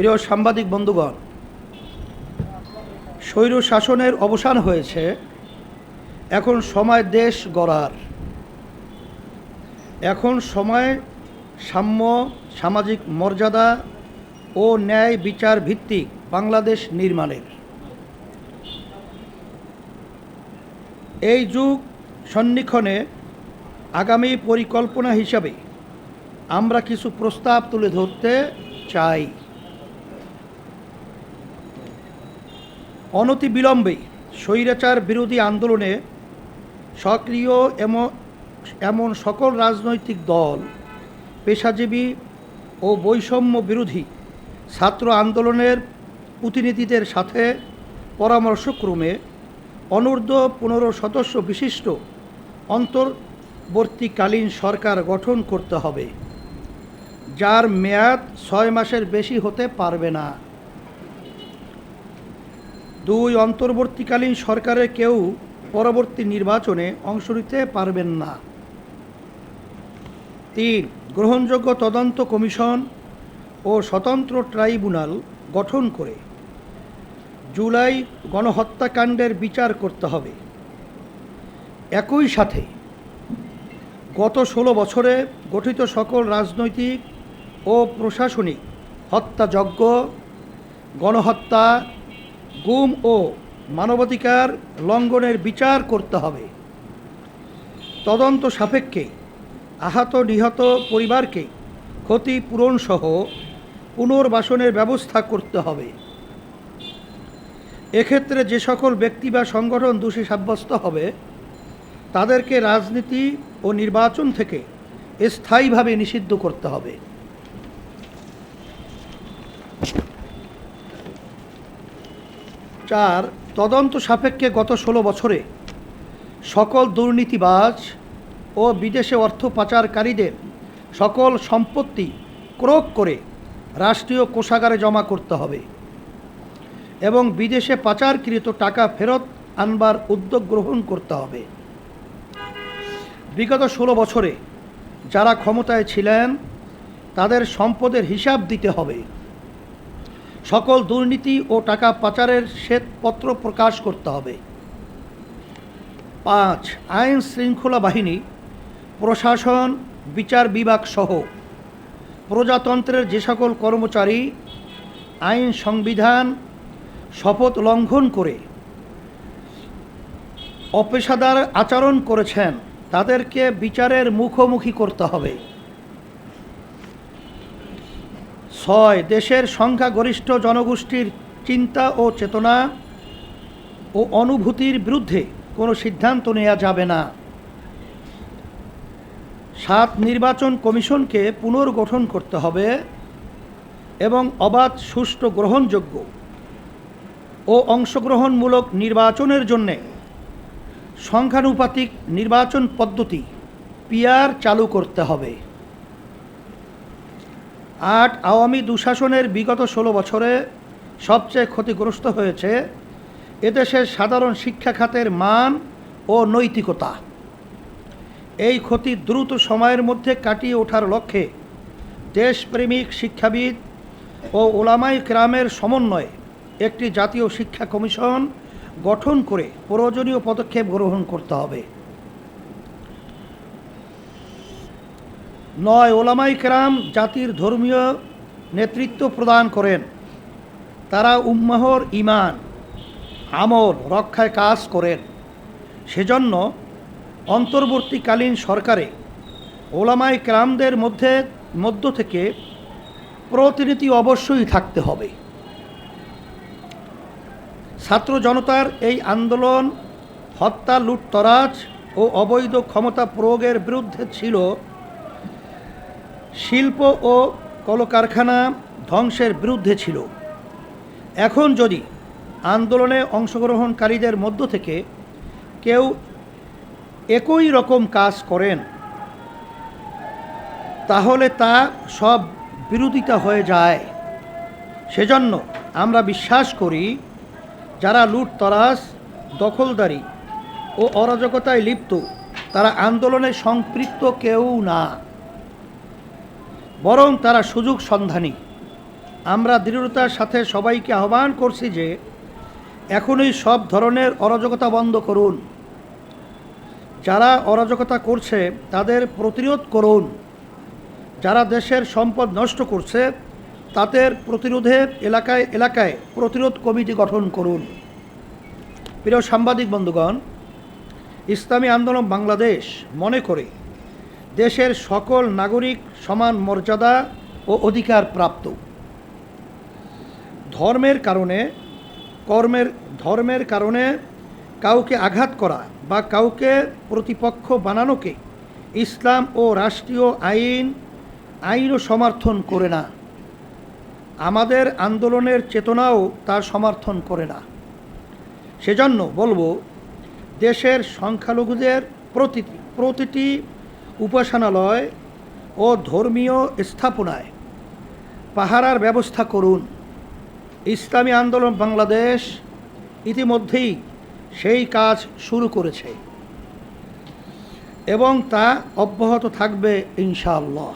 প্রিয় সাংবাদিক বন্ধুগণ, স্বৈর শাসনের অবসান হয়েছে, এখন সময় দেশ গড়ার। এখন সময় সাম্য, সামাজিক মর্যাদা ও ন্যায় বিচার ভিত্তিক বাংলাদেশ নির্মাণের। এই যুগ সন্নিক্ষণে আগামী পরিকল্পনা হিসাবে আমরা কিছু প্রস্তাব তুলে ধরতে চাই। অনতি বিলম্বে স্বৈরাচার বিরোধী আন্দোলনে সক্রিয় এমন এমন সকল রাজনৈতিক দল, পেশাজীবী ও বৈষম্য বিরোধী ছাত্র আন্দোলনের প্রতিনিধিদের সাথে পরামর্শক্রমে অনূর্ধ্ব পনেরো সদস্য বিশিষ্ট অন্তর্বর্তীকালীন সরকার গঠন করতে হবে, যার মেয়াদ ছয় মাসের বেশি হতে পারবে না। দুই অন্তর্বর্তীকালীন সরকারের কেউ পরবর্তী নির্বাচনে অংশ নিতে পারবেন না। তিন, গ্রহণযোগ্য তদন্ত কমিশন ও স্বতন্ত্র ট্রাইব্যুনাল গঠন করে। জুলাই গণহত্যাকাণ্ডের বিচার করতে হবে। একই সাথে গত ষোলো বছরে গঠিত সকল রাজনৈতিক ও প্রশাসনিক হত্যাযজ্ঞ, গণহত্যা গুম ও মানবাধিকার লঙ্ঘনের বিচার করতে হবে। তদন্ত সাপেক্ষে আহত নিহত পরিবারকে ক্ষতিপূরণ সহ পুনর্বাসনের ব্যবস্থা করতে হবে। এক্ষেত্রে যে সকল ব্যক্তি বা সংগঠন দোষী সাব্যস্ত হবে, তাদেরকে রাজনীতি ও নির্বাচন থেকে স্থায়ীভাবে নিষিদ্ধ করতে হবে। চার তদন্ত সাপেক্ষে গত ষোলো বছরে সকল দুর্নীতিবাজ ও বিদেশে অর্থ পাচারকারীদের সকল সম্পত্তি ক্রোক করে রাষ্ট্রীয় কোষাগারে জমা করতে হবে এবং বিদেশে পাচারকৃত টাকা ফেরত আনবার উদ্যোগ গ্রহণ করতে হবে। বিগত ষোলো বছরে যারা ক্ষমতায় ছিলেন, তাদের সম্পদের হিসাব দিতে হবে। সকল দুর্নীতি ও টাকা পাচারের শ্বেতপত্র প্রকাশ করতে হবে। পাঁচ, আইন শৃঙ্খলা বাহিনী, প্রশাসন, বিচার বিভাগ সহ প্রজাতন্ত্রের যে সকল কর্মচারী আইন সংবিধান শপথ লঙ্ঘন করে অপেশাদার আচরণ করেছেন, তাদেরকে বিচারের মুখোমুখি করতে হবে। ছয়, দেশের সংখ্যাগরিষ্ঠ জনগোষ্ঠীর চিন্তা ও চেতনা ও অনুভূতির বিরুদ্ধে কোনো সিদ্ধান্ত নেওয়া যাবে না। সাত, নির্বাচন কমিশনকে পুনর্গঠন করতে হবে এবং অবাধ সুষ্ঠু গ্রহণযোগ্য ও অংশগ্রহণমূলক নির্বাচনের জন্যে সংখ্যানুপাতিক নির্বাচন পদ্ধতি পিআর চালু করতে হবে। আট আওয়ামী দুঃশাসনের বিগত ষোলো বছরে সবচেয়ে ক্ষতিগ্রস্ত হয়েছে এদেশের সাধারণ শিক্ষা খাতের মান ও নৈতিকতা। এই ক্ষতি দ্রুত সময়ের মধ্যে কাটিয়ে ওঠার লক্ষ্যে দেশপ্রেমিক শিক্ষাবিদ ও ওলামাই ক্রামের সমন্বয়ে একটি জাতীয় শিক্ষা কমিশন গঠন করে প্রয়োজনীয় পদক্ষেপ গ্রহণ করতে হবে। নয় ওলামাই কেরাম জাতির ধর্মীয় নেতৃত্ব প্রদান করেন। তারা উম্মাহর ইমান আমল, রক্ষায় কাজ করেন। সেজন্য অন্তর্বর্তীকালীন সরকারে ওলামাই ক্রামদের মধ্যে, মধ্য থেকে প্রতিনিধি অবশ্যই থাকতে হবে। ছাত্র জনতার এই আন্দোলন, হত্যা, লুটতরাজ ও অবৈধ ক্ষমতা প্রয়োগের বিরুদ্ধে ছিল শিল্প ও কলকারখানা ধ্বংসের বিরুদ্ধে ছিল। এখন যদি আন্দোলনে অংশগ্রহণকারীদের মধ্য থেকে কেউ একই রকম কাজ করেন, তাহলে তা সব বিরোধিতা হয়ে যায়। সেজন্য আমরা বিশ্বাস করি, যারা লুটতরাজ, দখলদারি ও অরাজকতায় লিপ্ত, তারা আন্দোলনে সম্পৃক্ত কেউ না। বরং তারা সুযোগ সন্ধানী। আমরা দৃঢ়তার সাথে সবাইকে আহ্বান করছি যে, এখনই সব ধরনের অরাজকতা বন্ধ করুন। যারা অরাজকতা করছে, তাদের প্রতিরোধ করুন। যারা দেশের সম্পদ নষ্ট করছে, তাদের প্রতিরোধে এলাকায় এলাকায় প্রতিরোধ কমিটি গঠন করুন। প্রিয় সাংবাদিক বন্ধুগণ, ইসলামী আন্দোলন বাংলাদেশ মনে করে দেশের সকল নাগরিক সমান মর্যাদা ও অধিকার প্রাপ্ত। ধর্মের কারণে, কর্মের, ধর্মের কারণে কাউকে আঘাত করা বা কাউকে প্রতিপক্ষ বানানোকে ইসলাম ও রাষ্ট্রীয় আইন, আইনও সমর্থন করে না। আমাদের আন্দোলনের চেতনাও তার সমর্থন করে না। সেজন্য বলব, দেশের সংখ্যালঘুদের প্রতিটি প্রতিটি উপাসনালয় ও ধর্মীয় স্থাপনায়। পাহারার ব্যবস্থা করুন। ইসলামী আন্দোলন বাংলাদেশ ইতিমধ্যেই সেই কাজ শুরু করেছে। এবং তা অব্যাহত থাকবে ইনশাআল্লাহ।